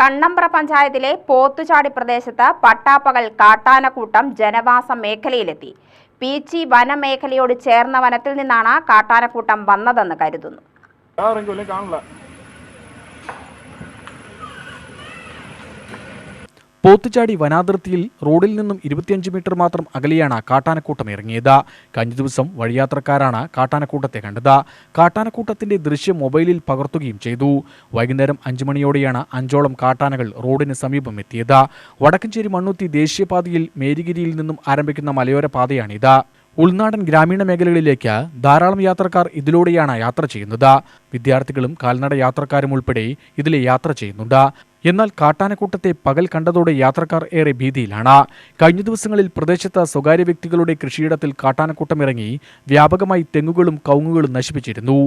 കണ്ണമ്പ്ര പഞ്ചായത്തിലെ പോത്തുചാടി പ്രദേശത്ത് പട്ടാപ്പകൽ കാട്ടാനക്കൂട്ടം ജനവാസ മേഖലയിലെത്തി. പീച്ചി വനമേഖലയോട് ചേർന്ന വനത്തിൽ നിന്നാണ് കാട്ടാനക്കൂട്ടം വന്നതെന്ന് കരുതുന്നു. പോത്തുചാടി വനാതിർത്തിയിൽ റോഡിൽ നിന്നും ഇരുപത്തിയഞ്ച് മീറ്റർ മാത്രം അകലെയാണ് കാട്ടാനക്കൂട്ടം ഇറങ്ങിയത്. കഴിഞ്ഞ ദിവസം വഴിയാത്രക്കാരാണ് കാട്ടാനക്കൂട്ടത്തെ കണ്ടത്. കാട്ടാനക്കൂട്ടത്തിന്റെ ദൃശ്യം മൊബൈലിൽ പകർത്തുകയും ചെയ്തു. വൈകുന്നേരം അഞ്ചു മണിയോടെയാണ് അഞ്ചോളം കാട്ടാനകൾ റോഡിന് സമീപം എത്തിയത്. വടക്കഞ്ചേരി മണ്ണുത്തി ദേശീയപാതയിൽ മേരിഗിരിയിൽ നിന്നും ആരംഭിക്കുന്ന മലയോര പാതയാണിത്. ഉൾനാടൻ ഗ്രാമീണ മേഖലകളിലേക്ക് ധാരാളം യാത്രക്കാർ ഇതിലൂടെയാണ് യാത്ര ചെയ്യുന്നത്. വിദ്യാർത്ഥികളും കാൽനട യാത്രക്കാരും ഉൾപ്പെടെ ഇതിലെ യാത്ര ചെയ്യുന്നുണ്ട്. എന്നാൽ കാട്ടാനക്കൂട്ടത്തെ പകൽ കണ്ടതോടെ യാത്രക്കാർ ഏറെ ഭീതിയിലാണ്. കഴിഞ്ഞ ദിവസങ്ങളിൽ പ്രദേശത്ത് സ്വകാര്യ വ്യക്തികളുടെ കൃഷിയിടത്തിൽ കാട്ടാനക്കൂട്ടം ഇറങ്ങി വ്യാപകമായി തെങ്ങുകളും കവുങ്ങുകളും നശിപ്പിച്ചിരുന്നു.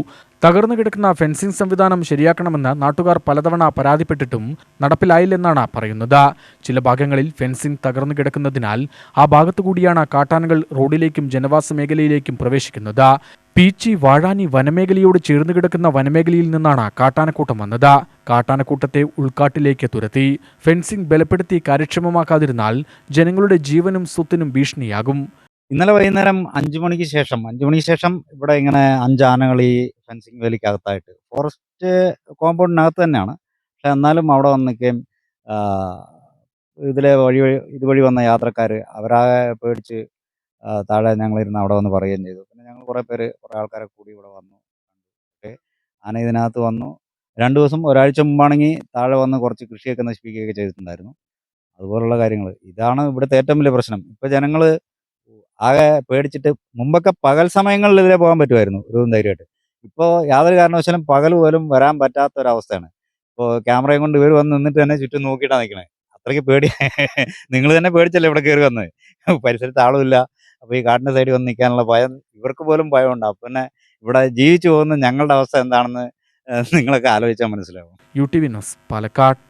തകർന്നു കിടക്കുന്ന ഫെൻസിംഗ് സംവിധാനം ശരിയാക്കണമെന്ന് നാട്ടുകാർ പലതവണ പരാതിപ്പെട്ടിട്ടും നടപ്പിലായില്ലെന്നാണ് പറയുന്നത്. ചില ഭാഗങ്ങളിൽ ഫെൻസിംഗ് തകർന്നു കിടക്കുന്നതിനാൽ ആ ഭാഗത്തുകൂടിയാണ് കാട്ടാനകൾ റോഡിലേക്കും ജനവാസ മേഖലയിലേക്കും പ്രവേശിക്കുന്നത്. പീച്ചി വാഴാനി വനമേഖലയോട് ചേർന്ന് കിടക്കുന്ന വനമേഖലയിൽ നിന്നാണ് കാട്ടാനക്കൂട്ടം വന്നത്. കാട്ടാനക്കൂട്ടത്തെ ഉൾക്കാട്ടിലേക്ക് തുരത്തി. ഫെൻസിംഗ് ബലപ്പെടുത്തി കാര്യക്ഷമമാക്കാതിരുന്നാൽ ജനങ്ങളുടെ ജീവനും സ്വത്തിനും ഭീഷണിയാകും. ഇന്നലെ വൈകുന്നേരം അഞ്ചു മണിക്ക് ശേഷം അഞ്ചു മണിക്ക് ശേഷം ഇവിടെ ഇങ്ങനെ അഞ്ചാനകൾ ഈ ഫെൻസിങ് വേലിക്കകത്തായിട്ട്. ഫോറസ്റ്റ് കോമ്പൗണ്ടിനകത്ത് തന്നെയാണ്. പക്ഷെ എന്നാലും അവിടെ വന്ന് നിൽക്കുകയും ഇതിലെ വഴി വഴി- ഇതുവഴി വന്ന യാത്രക്കാർ അവരാകെ പേടിച്ച് താഴെ ഞങ്ങളിരുന്ന് അവിടെ വന്ന് പറയുകയും ചെയ്തു. പിന്നെ ഞങ്ങൾ കുറേ പേര് കുറേ ആൾക്കാരെ കൂടി ഇവിടെ വന്നു. ആന ഇതിനകത്ത് വന്നു. രണ്ട് ദിവസം ഒരാഴ്ച മുമ്പാണെങ്കിൽ താഴെ വന്ന് കുറച്ച് കൃഷിയൊക്കെ നശിപ്പിക്കുകയൊക്കെ ചെയ്തിട്ടുണ്ടായിരുന്നു. അതുപോലുള്ള കാര്യങ്ങൾ ഇതാണ് ഇവിടുത്തെ ഏറ്റവും വലിയ പ്രശ്നം. ഇപ്പോൾ ജനങ്ങൾ ആകെ പേടിച്ചിട്ട് മുമ്പൊക്കെ പകൽ സമയങ്ങളിൽ ഇതിലെ പോകാൻ പറ്റുമായിരുന്നു. ഒരു ധൈര്യമായിട്ട്. ഇപ്പോൾ യാതൊരു കാരണവശാലും പകൽ പോലും വരാൻ പറ്റാത്ത ഒരവസ്ഥയാണ് ഇപ്പോൾ ക്യാമറയും കൊണ്ട് ഇവർ വന്ന് നിന്നിട്ട് തന്നെ ചുറ്റും നോക്കിയിട്ടാണ് നിൽക്കണേ അത്രയ്ക്ക് പേടി. നിങ്ങൾ തന്നെ പേടിച്ചല്ലേ ഇവിടെ കയറി വന്നത് പരിസരത്ത് ആളുമില്ല അപ്പോൾ ഈ കാട്ടിന്റെ സൈഡിൽ വന്ന് നിൽക്കാനുള്ള ഭയം ഇവർക്ക് പോലും ഭയമുണ്ട്. പിന്നെ ഇവിടെ ജീവിച്ചു പോകുന്ന ഞങ്ങളുടെ അവസ്ഥ എന്താണെന്ന് നിങ്ങളൊക്കെ ആലോചിച്ചാൽ മനസ്സിലാവും. U T V news Palakkad.